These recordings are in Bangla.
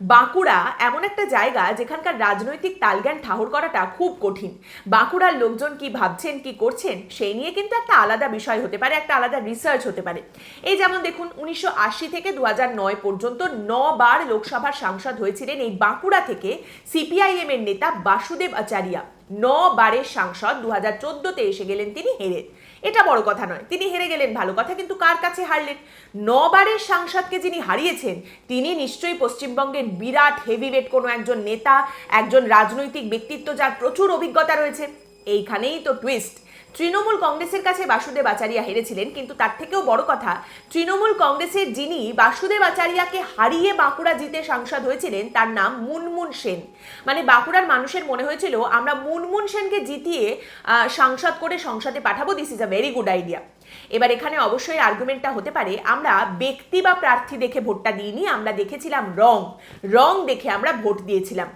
বাঁকুড়া এমন একটা জায়গা যেখানকার রাজনৈতিক তালজ্ঞান ঠাহর করাটা খুব কঠিন। বাঁকুড়ার লোকজন কি ভাবছেন, কি করছেন, সেই নিয়ে কিন্তু একটা আলাদা বিষয় হতে পারে, একটা আলাদা রিসার্চ হতে পারে। এই যেমন দেখুন, উনিশশো আশি থেকে দু নয় পর্যন্ত নবার লোকসভার সাংসদ হয়েছিলেন এই বাঁকুড়া থেকে সিপিআইএম এর নেতা বাসুদেব আচারিয়া। ন বারের সাংসদ দু হাজার চোদ্দোতে এসে গেলেন তিনি হেরে। এটা বড় কথা নয়। তিনি হেরে গেলেন, ভালো কথা, কিন্তু কার কাছে হারলেন? নবারের সাংসদকে যিনি হারিয়েছেন, তিনি নিশ্চয়ই পশ্চিমবঙ্গের বিরাট হেভিওয়েট কোনো একজন নেতা, একজন রাজনৈতিক ব্যক্তিত্ব যার প্রচুর অভিজ্ঞতা রয়েছে। এইখানেই তো টুইস্ট তৃণমূল কংগ্রেসের কাছে বাসুদেব আচারিয়া হেরেছিলেন, কিন্তু তার থেকেও বড় কথা, তৃণমূল কংগ্রেসের যিনি বাসুদেব আচারিয়াকে হারিয়ে বাঁকুড়া জিতে সাংসদ হয়েছিলেন, তার নাম মুনমুন সেন। মানে বাঁকুড়ার মানুষের মনে হয়েছিল, আমরা মুনমুন সেনকে জিতিয়ে সাংসদ করে সংসদে পাঠাবো this is a very good idea এবার এখানে অবশ্যই আর্গুমেন্টটা হতে পারে, আমরা ব্যক্তি বা প্রার্থী দেখে ভোটটা দিইনি, আমরা দেখেছিলাম রং। রং দেখে আমরা ভোট দিয়েছিলাম।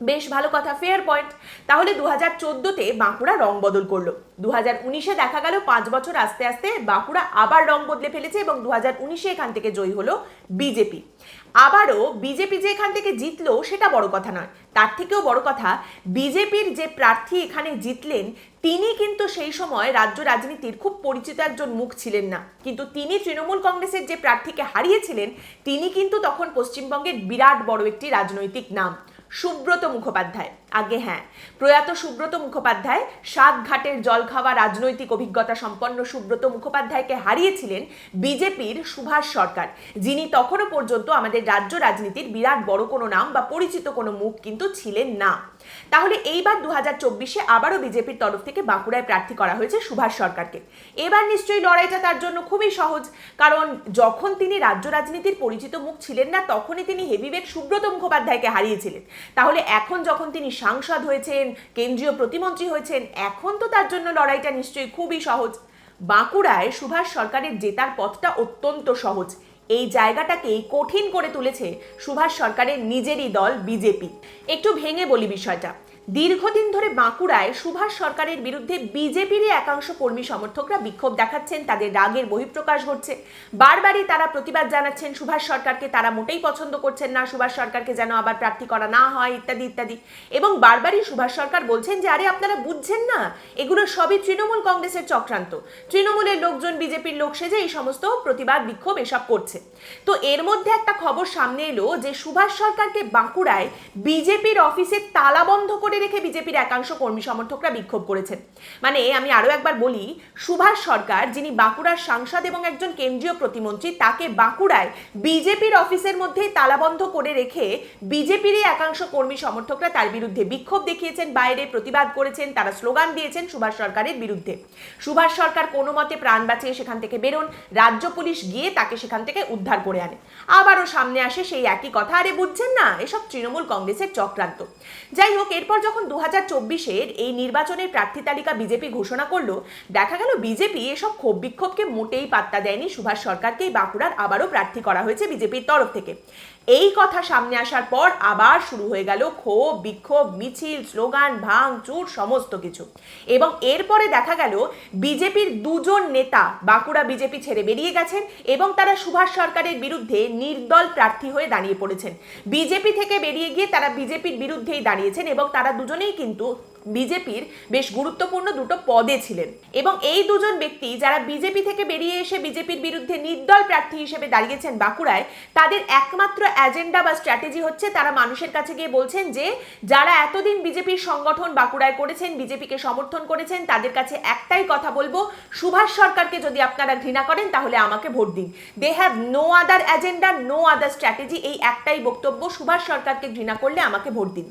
বেশ ভালো কথা ফেয়ার পয়েন্ট তাহলে দু হাজার চোদ্দোতে বাঁকুড়া রং বদল করল। দু হাজার উনিশে দেখা গেল পাঁচ বছর আস্তে আস্তে বাঁকুড়া আবার রং বদলে ফেলেছে এবং দু হাজার উনিশে এখান থেকে জয়ী হলো বিজেপি। আবারও বিজেপি যে এখান থেকে জিতলো সেটা বড় কথা নয়। তার থেকেও বড় কথা, বিজেপির যে প্রার্থী এখানে জিতলেন, তিনি কিন্তু সেই সময় রাজ্য রাজনীতির খুব পরিচিত একজন মুখ ছিলেন না। কিন্তু তিনি তৃণমূল কংগ্রেসের যে প্রার্থীকে হারিয়েছিলেন, তিনি কিন্তু তখন পশ্চিমবঙ্গের বিরাট বড় একটি রাজনৈতিক নাম। সুব্রত মুখোপাধ্যায়। আগে হ্যাঁ। প্রয়াত সুব্রত মুখোপাধ্যায় সাত ঘাটের জল খাওয়া রাজনৈতিক অভিজ্ঞতা সম্পন্ন সুব্রত মুখোপাধ্যায়কে হারিয়েছিলেন বিজেপির সুভাষ সরকার। যিনি তখনও পর্যন্ত আমাদের রাজ্য রাজনীতির বিরাট বড় কোনো নাম বা পরিচিত কোনো মুখ কিন্তু ছিলেন না। তাহলে এইবার দু হাজার চব্বিশে আবারও বিজেপির তরফ থেকে বাঁকুড়ায় প্রার্থী করা হয়েছে সুভাষ সরকারকে। এবার নিশ্চয়ই লড়াইটা তার জন্য খুবই সহজ। কারণ যখন তিনি রাজ্য রাজনীতির পরিচিত মুখ ছিলেন না, তখনই তিনি হেভিওয়েট সুব্রত মুখোপাধ্যায়কে হারিয়েছিলেন। তাহলে এখন যখন তিনি সাংসদ হয়েছেন, কেন্দ্রীয় প্রতিমন্ত্রী হয়েছেন, এখন তো তার জন্য লড়াইটা নিশ্চয়ই খুবই সহজ। বাঁকুড়ায় সুভাষ সরকারের জেতার পথটা অত্যন্ত সহজ। এই জায়গাটাকেই কঠিন করে তুলেছে সুভাষ সরকারের নিজেরই দল বিজেপি। একটু ভেঙে বলি বিষয়টা। দীর্ঘদিন ধরে বাঁকুড়ায় সুভাষ সরকারের বিরুদ্ধে বিজেপিরই একাংশ কর্মী সমর্থকরা বিক্ষোভ দেখাচ্ছেন, তাদের রাগের বহিঃপ্রকাশ ঘটছে। বারবারই তারা প্রতিবাদ জানাচ্ছেন সুভাষ সরকারকে, তারা মোটেই পছন্দ করছেন না, সুভাষ সরকারকে যেন আবার প্রার্থী করা না হয়, ইত্যাদি ইত্যাদি। এবং বারবারই সুভাষ সরকার বলছেন যে, আরে আপনারা বুঝছেন না, এগুলো সবই তৃণমূল কংগ্রেসের চক্রান্ত। তৃণমূলের লোকজন, বিজেপির লোক সেজে এই সমস্ত প্রতিবাদ, বিক্ষোভ এসব করছে। তো এর মধ্যে একটা খবর সামনে এলো যে, সুভাষ সরকারকে বাঁকুড়ায় বিজেপির অফিসে তালা বন্ধ করে রেখে বিজেপির একাংশ কর্মী সমর্থকরা বিক্ষোভ করেছেন। মানে আমি আরও একবার বলি, সুভাষ সরকার, যিনি বাঁকুড়ার সাংসদ এবং একজন কেন্দ্রীয় প্রতিমন্ত্রী, তাকে বাঁকুড়ায় বিজেপির অফিসের মধ্যেই তালাবন্ধ করে রেখে বিজেপিরই একাংশ কর্মী সমর্থকরা তার বিরুদ্ধে বিক্ষোভ দেখিয়েছেন, বাইরে প্রতিবাদ করেছেন, তারা স্লোগান দিয়েছেন সুভাষ সরকারের বিরুদ্ধে। সুভাষ সরকার কোনো মতে প্রাণ বাঁচিয়ে সেখান থেকে বেরোন, রাজ্য পুলিশ গিয়ে তাকে সেখান থেকে উদ্ধার করে আনে। আবারও সামনে আসে সেই একই কথা, আরে বুঝছেন না, এসব তৃণমূল কংগ্রেসের চক্রান্ত। যাই হোক, এরপর যখন দু হাজার চব্বিশের এই নির্বাচনের প্রার্থী তালিকা বিজেপি ঘোষণা করল, দেখা গেল বিজেপি এসব ক্ষোভ বিক্ষোভকে মোটেই পাত্তা দেয়নি সুভাষ সরকারকেই বাঁকুড়ার আবারও প্রার্থী করা হয়েছে বিজেপির তরফ থেকে। এই কথা সামনে আসার পর আবার শুরু হয়ে গেল ক্ষোভ, বিক্ষোভ, মিছিল, স্লোগান, ভাঙ, চুর, সমস্ত কিছু। এবং এরপরে দেখা গেল বিজেপির দুজন নেতা বাঁকুড়া বিজেপি ছেড়ে বেরিয়ে গেছেন এবং তারা সুভাষ সরকারের বিরুদ্ধে নির্দল প্রার্থী হয়ে দাঁড়িয়ে পড়েছেন। বিজেপি থেকে বেরিয়ে গিয়ে তারা বিজেপির বিরুদ্ধেই দাঁড়িয়েছেন এবং তারা দুজনেই কিন্তু বিজেপির বেশ গুরুত্বপূর্ণ দুটো পদে ছিলেন। এবং এই দুজন ব্যক্তি যারা বিজেপি থেকে বেরিয়ে এসে বিজেপির বিরুদ্ধে নির্দল প্রার্থী হিসেবে দাঁড়িয়েছেন বাঁকুড়ায়, তাদের একমাত্র এজেন্ডা বা স্ট্র্যাটেজি হচ্ছে তারা মানুষের কাছে গিয়ে বলছেন যে, যারা এতদিন বিজেপির সংগঠন বাঁকুড়ায় করেছেন, বিজেপিকে সমর্থন করেছেন, তাদের কাছে একটাই কথা বলব, সুভাষ সরকারকে যদি আপনারা ঘৃণা করেন, তাহলে আমাকে ভোট দিন। They have no other agenda no other strategy এই একটাই বক্তব্য সুভাষ সরকারকে ঘৃণা করলে আমাকে ভোট দিন।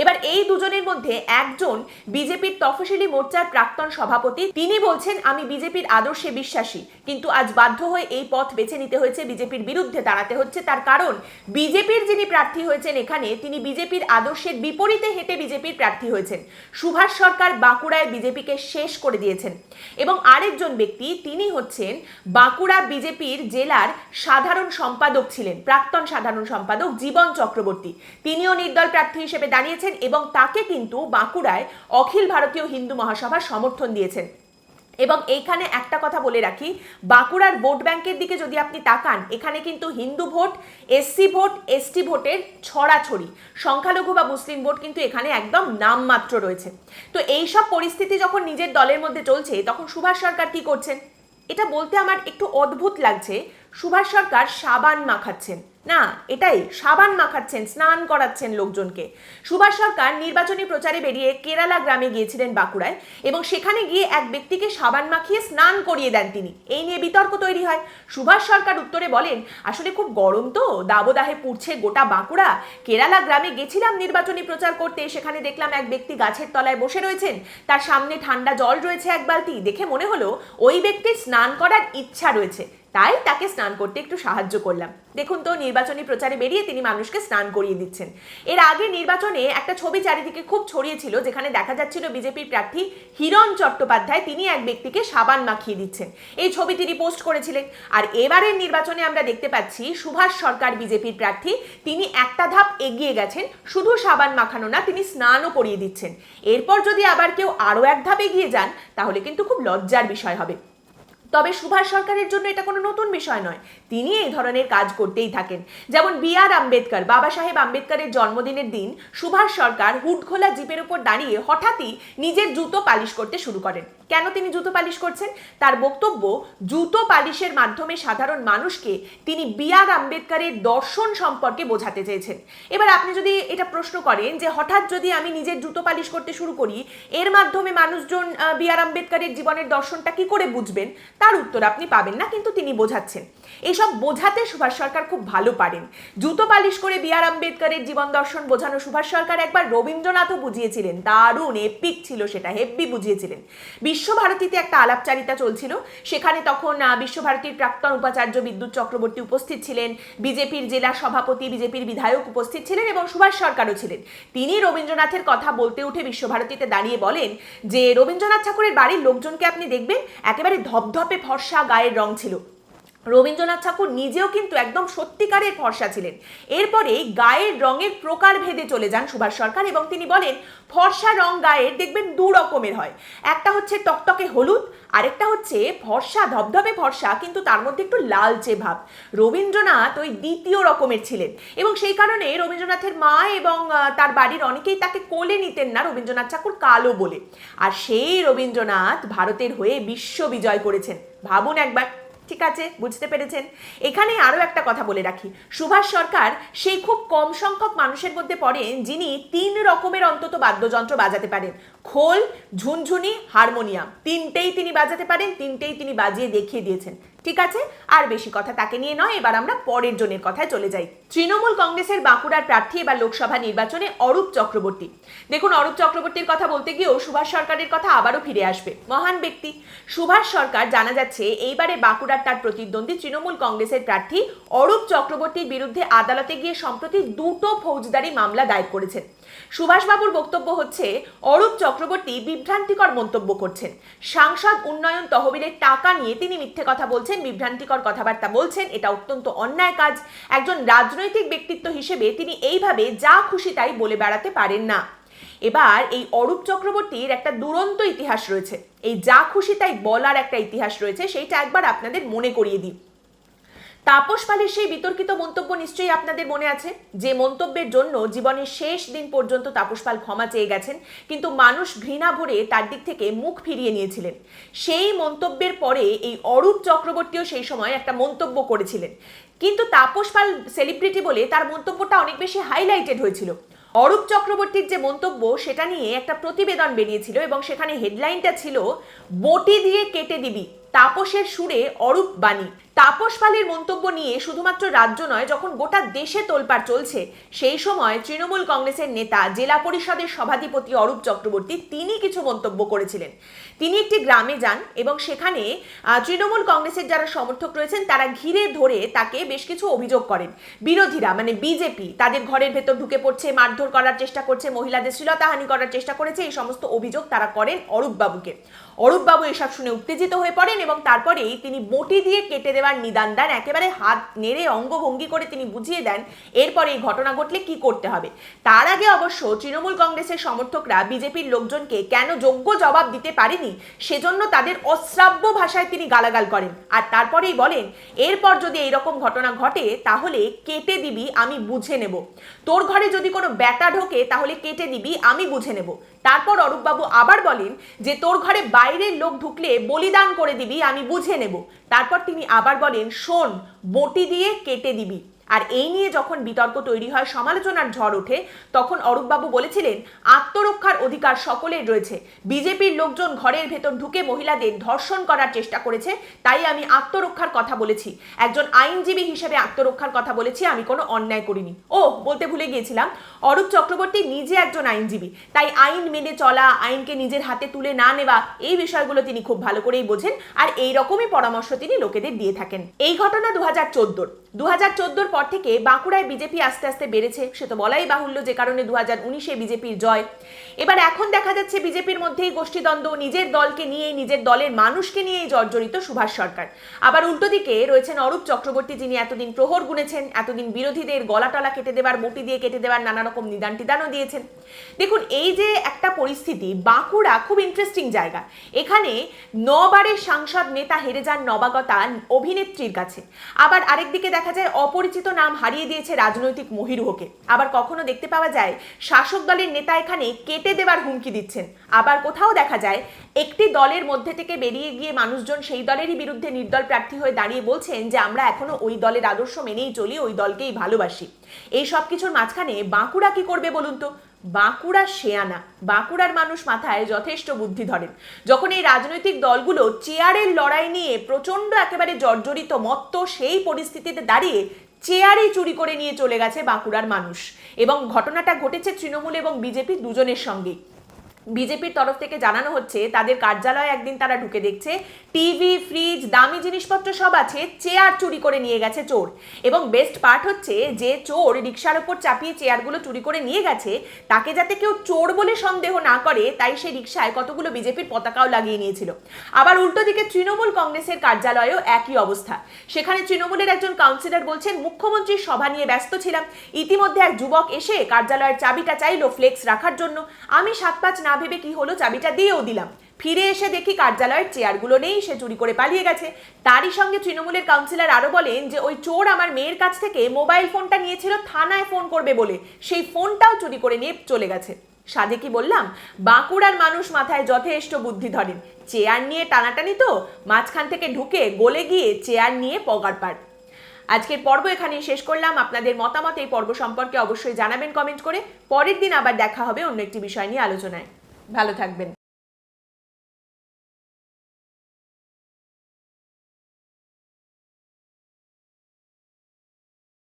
এবার এই দুজনের মধ্যে একজন বিজেপির তফসিলি মোর্চার প্রাক্তন সভাপতি, তিনি বলছেন, আমি বিজেপির আদর্শে বিশ্বাসী, কিন্তু আজ বাধ্য হয়ে এই পথ বেছে নিতে হয়েছে বিজেপির বিরুদ্ধে দাঁড়াতে হচ্ছে। তার কারণ, বিজেপির যিনি প্রার্থী হয়েছেন এখানে, তিনি বিজেপির আদর্শের বিপরীতে হেঁটে বিজেপির প্রার্থী হয়েছেন। সুভাষ সরকার বাঁকুড়ায় বিজেপিকে শেষ করে দিয়েছেন। এবং আরেকজন ব্যক্তি, তিনি হচ্ছেন বাঁকুড়া বিজেপির জেলার সাধারণ সম্পাদক ছিলেন, প্রাক্তন সাধারণ সম্পাদক জীবন চক্রবর্তী। তিনিও নির্দল প্রার্থী হিসেবে দাঁড়িয়েছেন এবং তাকে কিন্তু বাঁকুড়ায় অখিল ভারতীয় হিন্দু মহাসভা সমর্থন দিয়েছেন। এবং এইখানে একটা কথা বলে রাখি, বাঁকুড়ার ভোট ব্যাংকের দিকে যদি আপনি তাকান, এখানে কিন্তু Hindu vote SC vote ST ভোটের ছড়াছড়ি। সংখ্যালঘু বা মুসলিম ভোট কিন্তু এখানে একদম নামমাত্র রয়েছে। তো এই সব পরিস্থিতি যখন নিজের দলের মধ্যে চলছে, তখন সুভাষ সরকার কি করছেন? এটা বলতে আমার একটু অদ্ভুত লাগছে। সুভাষ সরকার সাবান মাখাচ্ছেন। না, এটাই। সাবান মাখাচ্ছেন, স্নান করাচ্ছেন লোকজনকে। সুভাষ সরকার নির্বাচনী প্রচারে বেরিয়ে কেরালা গ্রামে গিয়েছিলেন বাঁকুড়ায় এবং সেখানে গিয়ে এক ব্যক্তিকে সাবান মাখিয়ে স্নান করিয়ে দেন তিনি। এই নিয়ে বিতর্ক তৈরি হয়। সুভাষ সরকার উত্তরে বলেন, আসলে খুব গরম তো। দাবদাহে পুড়ছে গোটা বাঁকুড়া। কেরালা গ্রামে গেছিলাম নির্বাচনী প্রচার করতে। সেখানে দেখলাম এক ব্যক্তি গাছের তলায় বসে রয়েছেন। তার সামনে ঠান্ডা জল রয়েছে এক বালতি। দেখে মনে হলো, ওই ব্যক্তির স্নান করার ইচ্ছা রয়েছে। তাই তাকে স্নান করতে একটু সাহায্য করলাম। দেখুন তো, নির্বাচনী প্রচারে বেরিয়ে তিনি মানুষকে স্নান করিয়ে দিচ্ছেন। এর আগে নির্বাচনে একটা ছবি চারিদিকে খুব ছড়িয়েছিল যেখানে দেখা যাচ্ছিল বিজেপির প্রার্থী হিরণ চট্টোপাধ্যায় তিনি এক ব্যক্তিকে সাবান মাখিয়ে দিচ্ছেন। এই ছবি তিনি পোস্ট করেছিলেন। আর এবারের নির্বাচনে আমরা দেখতে পাচ্ছি, সুভাষ সরকার বিজেপির প্রার্থী, তিনি একটা ধাপ এগিয়ে গেছেন, শুধু সাবান মাখানো না, তিনি স্নানও করিয়ে দিচ্ছেন। এরপর যদি আবার কেউ আরও এক ধাপ এগিয়ে যান, তাহলে কিন্তু খুব লজ্জার বিষয় হবে। তবে সুভাষ সরকারের জন্য এটা কোনো নতুন বিষয় নয়। তিনি এই ধরনের কাজ করতেই থাকেন। যেমন বি আর আম্বেদকর, বাবা সাহেব আম্বেদকরের জন্মদিনের দিন সুভাষ সরকার হুটখোলা জিপের উপর দাঁড়িয়ে হঠাৎই নিজের জুতো পালিশ করতে শুরু করেন। কেন তিনি জুতো পালিশ করছেন? তার বক্তব্য, জুতো পালিশের মাধ্যমে সাধারণ মানুষকে তিনি বি আর আম্বেদকরের দর্শন সম্পর্কে বোঝাতে চেয়েছেন। এবার আপনি যদি এটা প্রশ্ন করেন যে হঠাৎ যদি আমি নিজের জুতো পালিশ করতে শুরু করি, এর মাধ্যমে মানুষজন বি আর আম্বেদকরের জীবনের দর্শনটা কি করে বুঝবেন? তার উত্তর আপনি পাবেন না, কিন্তু তিনি বোঝাচ্ছেন। এইসব বোঝাতে সুভাষ সরকার খুব ভালো পারেন। জুতো পালিশ করে বি আর আম্বেদকরের জীবন দর্শন বোঝানো সুভাষ সরকার একবার রবীন্দ্রনাথও বুঝিয়েছিলেন। দারুণ এপিক ছিল সেটা হেব্বি বুঝিয়েছিলেন। বিশ্বভারতীতে একটা আলাপচারিতা চলছিল। সেখানে তখন বিশ্বভারতীর প্রাক্তন উপাচার্য বিদ্যুৎ চক্রবর্তী উপস্থিত ছিলেন। বিজেপির জেলা সভাপতি, বিজেপির বিধায়ক উপস্থিত ছিলেন এবং সুভাষ সরকারও ছিলেন। তিনি রবীন্দ্রনাথের কথা বলতে উঠে বিশ্বভারতীতে দাঁড়িয়ে বলেন যে, রবীন্দ্রনাথ ঠাকুরের বাড়ির লোকজনকে আপনি দেখবেন, একেবারে ধপধপে ফর্সা গায়ের রং ছিল। রবীন্দ্রনাথ ঠাকুর নিজেও কিন্তু একদম সত্যিকারের ফর্সা ছিলেন। এরপরে গায়ের রঙের প্রকার ভেদে চলে যান সুভাষ সরকার এবং তিনি বলেন, ফর্সা রং গায়ের দেখবেন দু রকমের হয়। একটা হচ্ছে টকটকে হলুদ, আরেকটা হচ্ছে ফর্সা, ধবধবে ফর্সা, কিন্তু তার মধ্যে একটু লালচে ভাব। রবীন্দ্রনাথ ওই দ্বিতীয় রকমের ছিলেন এবং সেই কারণে রবীন্দ্রনাথের মা এবং তার বাড়ির অনেকেই তাকে কোলে নিতেন না রবীন্দ্রনাথ ঠাকুর কালো বলে। আর সেই রবীন্দ্রনাথ ভারতের হয়ে বিশ্ব বিজয় করেছেন। ভাবুন একবার। ঠিক আছে, বুঝতে পেরেছেন? এখানে আরও একটা কথা বলে রাখি। সুভাষ সরকার সেই খুব কম সংখ্যক মানুষের মধ্যে পড়েন যিনি তিন রকমের অন্তত বাদ্যযন্ত্র বাজাতে পারেন। খোল, ঝুনঝুনি, হারমোনিয়াম। তিনটেই তিনি বাজাতে পারেন, তিনটেই তিনি বাজিয়ে দেখিয়ে দিয়েছেন। ঠিক আছে? আর বেশি কথা তাকে নিয়ে নয়, এবার আমরা পরের জনের কথায় চলে যাই। তৃণমূল কংগ্রেসের বাঁকুড়ার প্রার্থী এবার লোকসভা নির্বাচনে অরূপ চক্রবর্তী। দেখুন, অরূপ চক্রবর্তীর কথা বলতে গিয়েও সুভাষ সরকারের কথা আবারও ফিরে আসবে। মহান ব্যক্তি। সুভাষ সরকার জানা যাচ্ছে, এইবারে বাঁকুড়ার তার প্রতিদ্বন্দ্বী তৃণমূল কংগ্রেসের প্রার্থী অরূপ চক্রবর্তীর বিরুদ্ধে আদালতে গিয়ে সম্প্রতি দুটো ফৌজদারি মামলা দায়ের করেছেন। সুভাষবাবুর বক্তব্য হচ্ছে, অরূপ চক্রবর্তী বিভ্রান্তিকর মন্তব্য করছেন। সাংসদ উন্নয়ন তহবিলের টাকা নিয়ে তিনি মিথ্যে কথা বলছেন, বিভ্রান্তিকর কথাবার্তা বলছেন, এটা অত্যন্ত অন্যায় কাজ। একজন রাজনৈতিক ব্যক্তিত্ব হিসেবে তিনি এইভাবে যা খুশি তাই বলে বেড়াতে পারেন না। এবার এই অরূপ চক্রবর্তীর একটা দুরন্ত ইতিহাস রয়েছে। এই যা খুশি তাই বলার একটা ইতিহাস রয়েছে, সেইটা একবার আপনাদের মনে করিয়ে দিই। তাপস পালের সেই বিতর্কিত মন্তব্য নিশ্চয়ই আপনাদের মনে আছে? যে মন্তব্যের জন্য জীবনের শেষ দিন পর্যন্ত তাপস পাল ক্ষমা চেয়ে গেছেন, কিন্তু মানুষ ঘৃণা ভরে তার দিক থেকে মুখ ফিরিয়ে নিয়েছিলেন। সেই মন্তব্যের পরে এই অরূপ চক্রবর্তীও সেই সময় একটা মন্তব্য করেছিলেন। কিন্তু তাপস পাল সেলিব্রিটি বলে তার মন্তব্যটা অনেক বেশি হাইলাইটেড হয়েছিল। অরূপ চক্রবর্তীর যে মন্তব্য, সেটা নিয়ে একটা প্রতিবেদন বেরিয়েছিল এবং সেখানে হেডলাইনটা ছিল, বটি দিয়ে কেটে দিবি, তাপসের সুরে অরূপ বাণী। তাপস পালের মন্তব্য নিয়ে শুধুমাত্র রাজ্য নয়, যখন গোটা দেশে তোলপাড় চলছে, সেই সময় তৃণমূল কংগ্রেসের নেতা, জেলা পরিষদের সভাধিপতি অরূপ চক্রবর্তী তিনি কিছু মন্তব্য করেছিলেন। তিনি একটি গ্রামে যান এবং সেখানে তৃণমূল কংগ্রেসের যারা সমর্থক রয়েছেন, তারা ঘিরে ধরে তাকে বেশ কিছু অভিযোগ করেন। বিরোধীরা মানে বিজেপি, তাদের ঘরের ভেতর ঢুকে পড়ছে, মারধর করার চেষ্টা করছে, মহিলাদের শ্লীলতাহানি করার চেষ্টা করেছে, এই সমস্ত অভিযোগ তারা করেন অরূপবাবুকে। অরূপবাবু অরূপ এসব শুনে উত্তেজিত হয়ে পড়েন এবং তারপরেই তিনি বটি দিয়ে কেটে দেওয়ার দেওয়ার নিদান দেন, একেবারে হাত নেড়ে অঙ্গভঙ্গি করে তিনি বুঝিয়ে দেন এরপরে এই ঘটনা ঘটলে কি করতে হবে। তার আগে অবশ্য তৃণমূল কংগ্রেসের সমর্থকরা বিজেপির লোকজনকে কেন যোগ্য জবাব দিতে পারেনি, সেজন্য তাদের অশ্রাব্য ভাষায় তিনি গালাগাল করেন। আর তারপরেই বলেন, এরপর যদি এইরকম ঘটনা ঘটে, তাহলে কেটে দিবি, আমি বুঝে নেব। তোর ঘরে যদি কোনো ব্যাটা ঢোকে, তাহলে কেটে দিবি, আমি বুঝে নেব। তারপর অরূপবাবু আবার বলেন যে, তোর ঘরে বাইরের লোক ঢুকলে বলিদান করে দিবি, আমি বুঝে নেব। তারপর তিনি আবার বলেন শোন বটি দিয়ে কেটে দিবি। আর এই নিয়ে যখন বিতর্ক তৈরি হয়, সমালোচনার ঝড় ওঠে, তখন অরূপবাবু বলেছিলেন, আত্মরক্ষার অধিকার সকলের রয়েছে। বিজেপির লোকজন ঘরের ভেতর ঢুকে মহিলাদের ধর্ষণ করার চেষ্টা করেছে, তাই আমি আত্মরক্ষার কথা বলেছি। একজন আইনজীবী হিসেবে আত্মরক্ষার কথা বলেছি, আমি কোনো অন্যায় করিনি। ও বলতে ভুলে গিয়েছিলাম, অরূপ চক্রবর্তী নিজে একজন আইনজীবী, তাই আইন মেনে চলা, আইনকে নিজের হাতে তুলে না নেওয়া, এই বিষয়গুলো তিনি খুব ভালো করেই বোঝেন, আর এই রকমই পরামর্শ তিনি লোকেদের দিয়ে থাকেন। এই ঘটনা দু হাজার দু চোদ্দোর পর থেকে বাঁকুড়ায় বিজেপি আস্তে আস্তে বেড়েছে, সে তো বলাই বাহুল্য যে কারণে দু হাজার উনিশে বিজেপির জয়। এবার এখন দেখা যাচ্ছে বিজেপির মধ্যেই গোষ্ঠীদ্বন্দ্ব, নিজের দলকে নিয়ে, নিজের দলের মানুষকে নিয়েই জর্জরিত সুভাষ সরকার। আবার উল্টো দিকে রয়েছেন অরূপ চক্রবর্তী, যিনি এতদিন প্রহর গুনেছেন, এতদিন বিরোধীদের গলাটলা কেটে দেবার বটি দিয়ে কেটে দেবার নানা রকম নিদান টিদানও দিয়েছেন। দেখুন, এই যে একটা পরিস্থিতি, বাঁকুড়া খুব ইন্টারেস্টিং জায়গা। এখানে নবারের সাংসদ নেতা হেরে যান নবাগতা অভিনেত্রীর কাছে। আবার আরেকদিকে দেখা যায় অপরিচিত নাম হারিয়ে দিয়েছে রাজনৈতিক মহিরুহকে। আবার কখনো দেখতে পাওয়া যায় শাসক দলের নেতা এখানে কেটে দেবার হুমকি দিচ্ছেন। আবার কোথাও দেখা যায় একটি দলের মধ্যে থেকে বেরিয়ে গিয়ে মানুষজন সেই দলেরই বিরুদ্ধে নির্দল প্রার্থী হয়ে দাঁড়িয়ে বলছেন যে, আমরা এখনও ওই দলের আদর্শ মেনেই চলি, ওই দলকেই ভালোবাসি। এই সব কিছুর মাঝখানে বাঁকুড়া কি করবে বলুন তো? বাঁকুড়া শেয়ানা বাঁকুড়ার মানুষ মাথায় যথেষ্ট বুদ্ধি ধরেন। যখন এই রাজনৈতিক দলগুলো চেয়ারের লড়াই নিয়ে প্রচণ্ড একেবারে জর্জরিত মত্ত, সেই পরিস্থিতিতে দাঁড়িয়ে চেয়ারই চুরি করে নিয়ে চলে গেছে বাঁকুড়ার মানুষ। এবং ঘটনাটা ঘটেছে তৃণমূল এবং বিজেপি দুজনের সঙ্গেই বিজেপির তরফ থেকে জানানো হচ্ছে, তাদের কার্যালয়ে একদিন তারা ঢুকে দেখছে, টিভি, ফ্রিজ, দামি জিনিসপত্র সব আছে, চেয়ার চুরি করে নিয়ে গেছে চোর। এবং বেস্ট পার্ট হচ্ছে যে চোর রিক্সার ওপর চাপিয়ে চেয়ারগুলো চুরি করে নিয়ে গেছে, তাকে যাতে কেউ চোর বলে সন্দেহ না করে, তাই সে রিক্সায় কতগুলো বিজেপির পতাকাও লাগিয়ে নিয়েছিল। আবার উল্টো দিকে তৃণমূল কংগ্রেসের কার্যালয়েও একই অবস্থা। সেখানে তৃণমূলের একজন কাউন্সিলর বলছেন, মুখ্যমন্ত্রীর সভা নিয়ে ব্যস্ত ছিলাম। ইতিমধ্যে এক যুবক এসে কার্যালয়ের চাবিটা চাইলো ফ্লেক্স রাখার জন্য। আমি সাত পাঁচ না ভেবে কি হলো চাবিটা দিয়েও দিলাম। ফিরে এসে দেখি কার্যালয়ের চেয়ারগুলো নেই, সে চুরি করে পালিয়ে গেছে। তারই সঙ্গে তৃণমূলের কাউন্সিলর আরও বলেন যে, ওই চোর আমার মেয়ের কাছ থেকে মোবাইল ফোনটা নিয়েছিল, থানায় ফোন করবে বলে। সেই ফোনটাও চুরি করে নিয়ে চলে গেছে। সাধে কি বললাম, বাঁকুড়ার মানুষ মাথায় যথেষ্ট বুদ্ধি ধরেন। চেয়ার নিয়ে টানাটানি তো, মাঝখান থেকে ঢুকে গলে গিয়ে চেয়ার নিয়ে পগার পার। আজকের পর্ব এখানেই শেষ করলাম। আপনাদের মতামত এই পর্ব সম্পর্কে অবশ্যই জানাবেন কমেন্ট করে। পরের দিন আবার দেখা হবে অন্য একটি বিষয় নিয়ে আলোচনায়। ভালো থাকবেন।